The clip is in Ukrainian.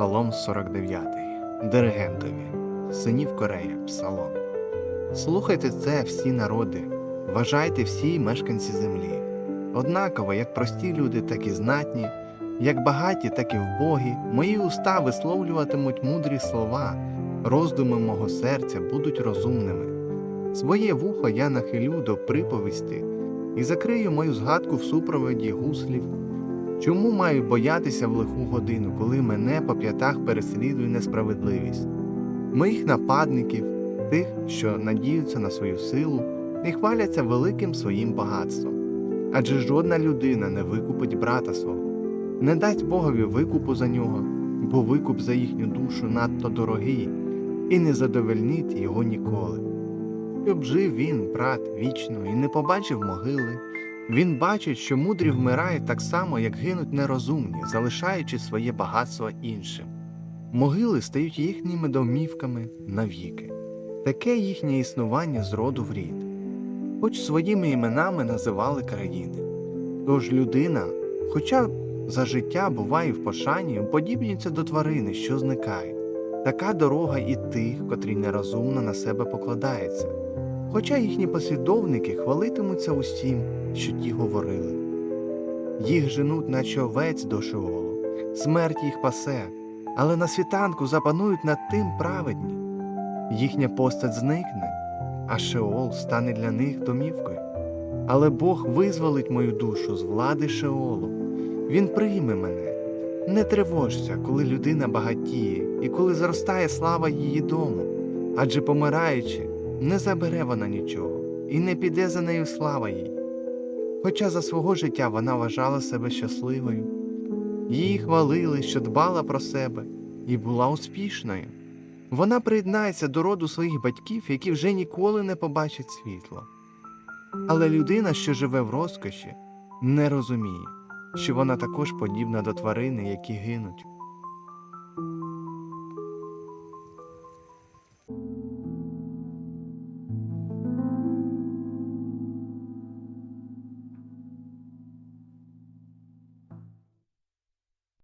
Псалом 49. Диригентові. Синів Корея. Псалом. Слухайте це всі народи, вважайте всі мешканці землі. Однаково, як прості люди, так і знатні, як багаті, так і вбогі, мої уста висловлюватимуть мудрі слова, роздуми мого серця будуть розумними. Своє вухо я нахилю до приповісти і закрию мою згадку в супроводі гуслів. Чому маю боятися в лиху годину, коли мене по п'ятах переслідує несправедливість? Моїх нападників, тих, що надіються на свою силу, і хваляться великим своїм багатством. Адже жодна людина не викупить брата свого, не дасть Богові викупу за нього, бо викуп за їхню душу надто дорогий, і не задовольнить його ніколи. Щоб жив він, брат, вічно, і не побачив могили. Він бачить, що мудрі вмирають так само, як гинуть нерозумні, залишаючи своє багатство іншим. Могили стають їхніми домівками навіки. Таке їхнє існування з роду в рід, хоч своїми іменами називали країни. Тож людина, хоча за життя буває в пошані, уподібнюється до тварини, що зникає. Така дорога і тих, котрі нерозумно на себе покладаються. Хоча їхні послідовники хвалитимуться усім, що ті говорили. Їх женуть, наче овець до Шеолу, смерть їх пасе, але на світанку запанують над тим праведні. Їхня постать зникне, а Шеол стане для них домівкою. Але Бог визволить мою душу з влади Шеолу. Він прийме мене. Не тривожся, коли людина багатіє і коли зростає слава її дому, адже помираючи, не забере вона нічого, і не піде за нею слава їй. Хоча за свого життя вона вважала себе щасливою, її хвалили, що дбала про себе і була успішною. Вона приєднається до роду своїх батьків, які вже ніколи не побачать світло. Але людина, що живе в розкоші, не розуміє, що вона також подібна до тварини, які гинуть.